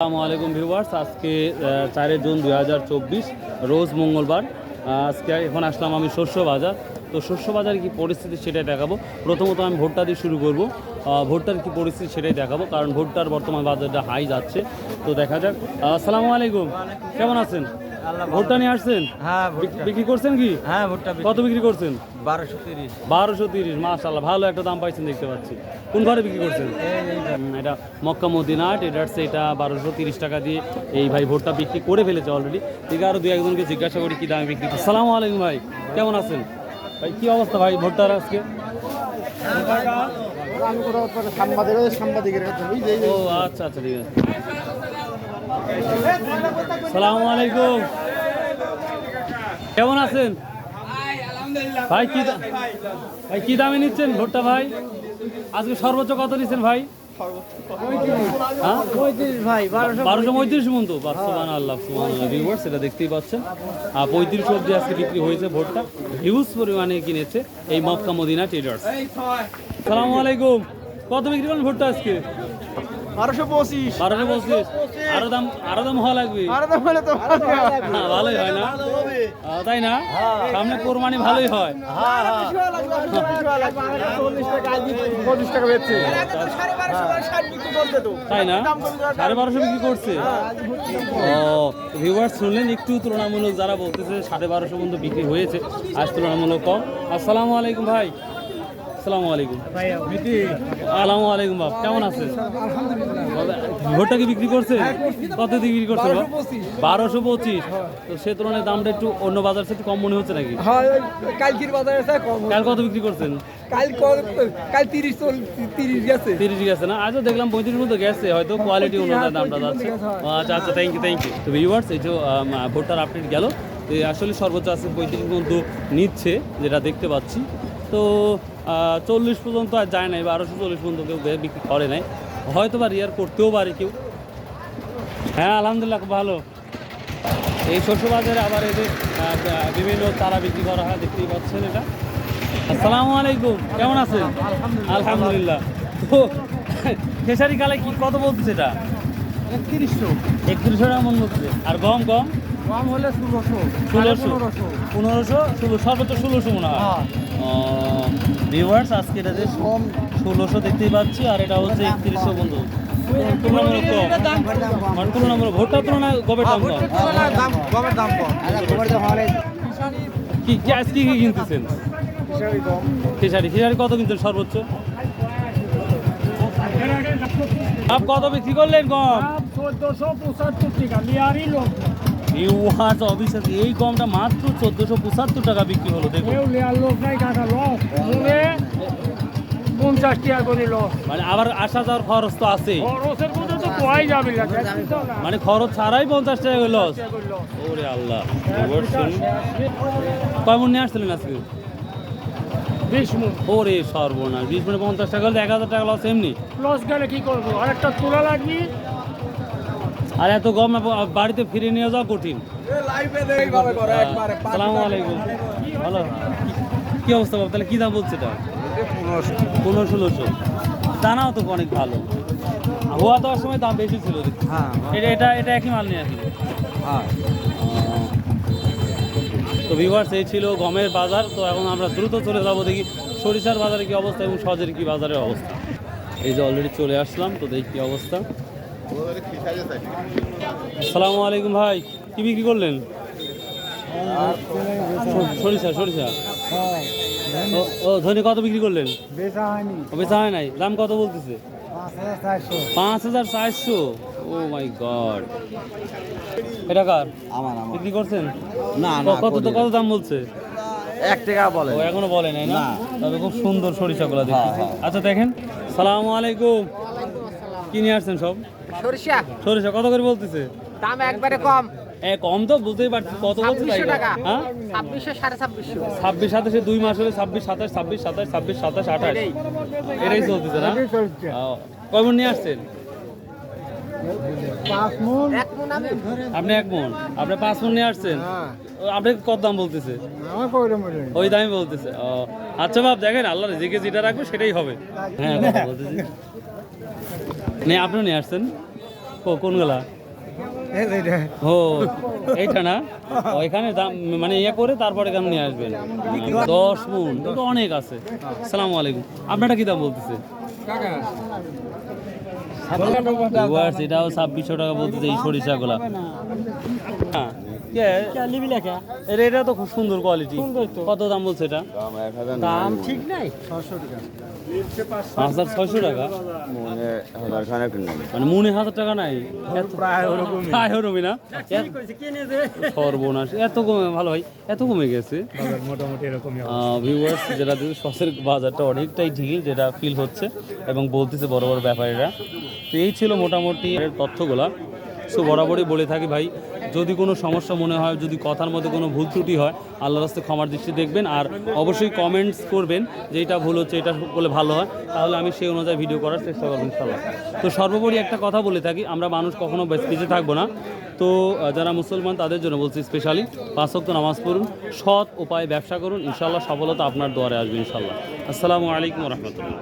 আসসালামু আলাইকুম ভিউয়ার্স। আজকে চারে জুন দুই হাজার চব্বিশ রোজ মঙ্গলবার। আজকে এখন আসলাম আমি শস্য বাজার তো শস্য বাজারে কী পরিস্থিতি সেটাই দেখাবো। প্রথমত আমি ভোটটা দিয়ে শুরু করব। ভোটটার কি পরিস্থিতি সেটাই দেখাবো কারণ ভোটটার বর্তমান বাজারটা হাই যাচ্ছে। তো দেখা যাক। আসসালামু আলাইকুম। কেমন আছেন? ভোটটা নিয়ে আসছেন? হ্যাঁ বিক্রি করছেন কি? হ্যাঁ ভুট্টা কত বিক্রি করছেন? বারোশো তিরিশ। বারোশো তিরিশ মাশাল্লাহ ভালো একটা দাম পাইছেন দেখতে পাচ্ছি। কোন ঘরে বিক্রি করছেন? এটা মক্কা মদিনা ট্রেডার্স এটা বারোশো তিরিশ টাকা দিয়ে এই ভাই ভোটটা বিক্রি করে ফেলেছে অলরেডি ঠিক আরও দু একজনকে জিজ্ঞাসা করি কি দামে বিক্রি আসসালামু আলাইকুম ভাই কেমন আছেন? ভাই কি অবস্থা ভাই ভোটটার আজকে? আমি কোথাও সাংবাদিক সাংবাদিকের কাছে। ও আচ্ছা আচ্ছা ঠিক আছে। সালামু আলাইকুম। কেমন আছেন? ভাই, কি ভাই, কি দামে নিচ্ছেন ভোটটা ভাই? আজকে সর্বোচ্চ কত নিচ্ছেন ভাই? হ্যাঁ? বারোশো পঁয়ত্রিশ আল্লাহ দেখতেই পাচ্ছেন। পঁয়ত্রিশ আজকে বিক্রি হয়েছে ভোটটা। পরিমাণে কিনেছে এই মদিনা কত বিক্রি করলেন ভোটটা আজকে? বারোশো পঁচিশ। বারোশো পঁচিশ। আরও দাম আরও দাম হওয়া লাগবে। আরে তো বলে তো হ্যাঁ, ভালোই হয় না? তাই না? সামনে কোরবানি ভালোই হয়। পঁচিশ টাকা বেচছে। তাই না? সাড়ে বারোশো বিক্রি করছে? ও ভিউয়ার্স শুনলেন একটু তুলনামূলক যারা বলতেছে সাড়ে বারোশো পর্যন্ত বিক্রি হয়েছে আজ তুলনামূলক কম। আসসালামু আলাইকুম ভাই। আসসালামু আলাইকুম। আলামু আলাইকুম বাপ কেমন আছেন? কি বিক্রি করছে? কত দিয়ে বিক্রি করছে বারোশো পঁচিশ। তো সে তুলনায় দামটা একটু অন্য বাজার থেকে একটু কম মনে হচ্ছে নাকি? কালকির বাজারে কাল কত বিক্রি করছেন? কাল কাল তিরিশ তিরিশ গেছে। তিরিশ গেছে না? আজও দেখলাম পঁয়ত্রিশ মতো গেছে হয়তো কোয়ালিটি অনুযায়ী দামটা যাচ্ছে। আচ্ছা আচ্ছা থ্যাংক ইউ থ্যাংক ইউ তো ভিউয়ার্স এই যে আম, ভোটার আপডেট গেল। এই আসলে সর্বোচ্চ আছে পঁয়ত্রিশ পর্যন্ত নিচ্ছে যেটা দেখতে পাচ্ছি। তো চল্লিশ পর্যন্ত আর যায় নাই বারোশো চল্লিশ পর্যন্ত কেউ বিক্রি করে নাই। হয়তো বা রিয়ার করতেও পারে কেউ। হ্যাঁ আলহামদুলিল্লাহ খুব ভালো। এই শস্য বাজারে আবার এই যে বিভিন্ন চারা বিক্রি করা হয় দেখতেই পাচ্ছেন এটা। আসসালামু আলাইকুম কেমন আছেন? আলহামদুলিল্লাহ। তো খেসারি কালে কি কত বলছে এটা? একত্রিশশো। একত্রিশশো টাকা মন বলছে। আর গম গম? কম হলে ষোলোশো ষোলোশো? পনেরোশো। ষোলো সর্বোচ্চ ষোলোশো মনে হয়? হ্যাঁ। ভিউয়ার্স আজকে এটা যে কম ষোলোশো দেখতেই পাচ্ছি আর এটা হচ্ছে একত্রিশশো বন্ধু। তুলনামূলক কম? মানে তুলনামূলক ভোটটার তুলনায় গবের দাম কম। দাম দাম কম। কি কিনতেছেন? খিসারি খিসারি কত কিনতেন সর্বোচ্চ? আপ কত বিক্রি করলেন কম? চোদ্দশো পঁচাত্তর টাকা। লিয়ারই লোক। ইউহাজ অবিশ্বাস এই গমটা মাত্র চোদ্দশো পঁচাত্তর টাকা বিক্রি হলো দেখুন। মনে পঞ্চাশ টাকা করে লস মানে আবার আসা যাওয়ার খরচ তো আছে। খরচের কোয়াই যাবে? মানে খরচ ছাড়াই পঞ্চাশ টাকা করে। ওরে আল্লাহ কয় মন নিয়ে আসছিলেন আজকে? বিশ মন। ওরে সর্বনাশ বিশ মানে পঞ্চাশ টাকা হলে এক হাজার টাকা লস এমনি। লস গেলে কি করব? আরেকটা তোলা লাগবে। আর এত গম বাড়িতে ফিরে নিয়ে যাওয়া কঠিন। আলাইকুম। ভালো। কি- অবস্থা বাবু? তাহলে কি দাম বলছে এটা? পনেরো ষোলোশো। দানাও তো অনেক ভালো। হওয়া দেওয়ার সময় দাম বেশি ছিল। হ্যাঁ এটা এটা এটা একই মাল নিয়ে আসলে। হ্যাঁ। তো ভিভার্স এই ছিল গমের বাজার। তো এখন আমরা দ্রুত চলে যাব দেখি সরিষার বাজারে কি অবস্থা এবং সজের কি বাজারের অবস্থা। এই যে অলরেডি চলে আসলাম তো দেখি কি অবস্থা। আসসালামু আলাইকুম ভাই কি বিক্রি করলেন? সরিষা সরিষা। ও ও ধনী কত বিক্রি করলেন? বেচা হয় নাই। দাম কত বলতেছে? পাঁচ হাজার চারশো। Oh my god. এটা কার? আমার আমার। বিক্রি করছেন? না কত তো কত দাম বলছে? এক টাকা বলে। ও এখনও বলে নাই না। তবে খুব সুন্দর সরিষাগুলো দেখতে হ্যাঁ, হ্যাঁ। আচ্ছা দেখেন। সালামু আলাইকুম। কি নিয়ে আসছেন সব? সরিষা। সরিষা কত করে বলতেছে? দাম একবারে কম। এ কম তো বুঝতেই পারছি। কত বলছে ছাব্বিশশো টাকা। হ্যাঁ? সাড়ে ছাব্বিশশো। ছাব্বিশ সাতাশে দুই মাস হলে ছাব্বিশ সাতাশ ছাব্বিশ সাতাশ ছাব্বিশ সাতাশ আঠাশ। এটাই। চলতেছে না? ও, কয়মন নিয়ে আসছেন? পাঁচ এক আমি। আপনি এক মন? আপনি পাঁচ মন নিয়ে আসছেন? আপনি কত দাম বলতেছে? ওই দামই বলতেছে। ও আচ্ছা বাপ দেখেন আল্লাহ রেজেকে যেটা রাখবে সেটাই হবে। হ্যাঁ বলতেছি। নিয়ে আপনিও নিয়ে আসছেন? কো- কোনগুলা? ও এইটা না? ওইখানে এখানে দাম মানে ইয়ে করে তারপরে এখানে নিয়ে আসবেন? দশ মন তো অনেক আছে। সালাম আলাইকুম। আপনারা কি দাম বলতেছে? এটাও ছাব্বিশশো টাকা বলতেছে এই সরিষাগুলা। হ্যাঁ? এর এটা তো খুব সুন্দর কোয়ালিটি কত দাম বলছে এটা? দাম ঠিক নাই। হাজার ছয়শো টাকা? মানে মনে হাজার টাকা নাই। প্রায় ওরকমই। না? সর্বনাশ। এত কমে ভালো ভাই এত কমে গেছে। মোটামুটি এরকমই ভিউয়ার্স যেটা সসের বাজারটা অনেকটাই ঢিল যেটা ফিল হচ্ছে এবং বলতেছে বড় বড় ব্যাপারীরা। তো এই ছিল মোটামুটি এর তথ্যগুলা। সো বরাবরই বলে থাকি ভাই, যদি কোনো সমস্যা মনে হয়, যদি কথার মধ্যে কোনো ভুল ত্রুটি হয় আল্লাহ রাস্তে ক্ষমার দৃষ্টি দেখবেন। আর অবশ্যই কমেন্টস করবেন যে এটা ভুল হচ্ছে, এটা বলে ভালো হয়। তাহলে আমি সেই অনুযায়ী ভিডিও করার চেষ্টা করব ইনশাল্লাহ তো সর্বোপরি একটা কথা বলে থাকি, আমরা মানুষ কখনো বেঁচে থাকব না। তো যারা মুসলমান, তাদের জন্য বলছি স্পেশালি পাঁচ ওয়াক্ত নামাজ পড়ুন, সৎ উপায়ে ব্যবসা করুন ইনশাল্লাহ সফলতা আপনার দোয়ারে আসবে ইনশাল্লাহ আসসালামু আলাইকুম রহমতুল্লাহ।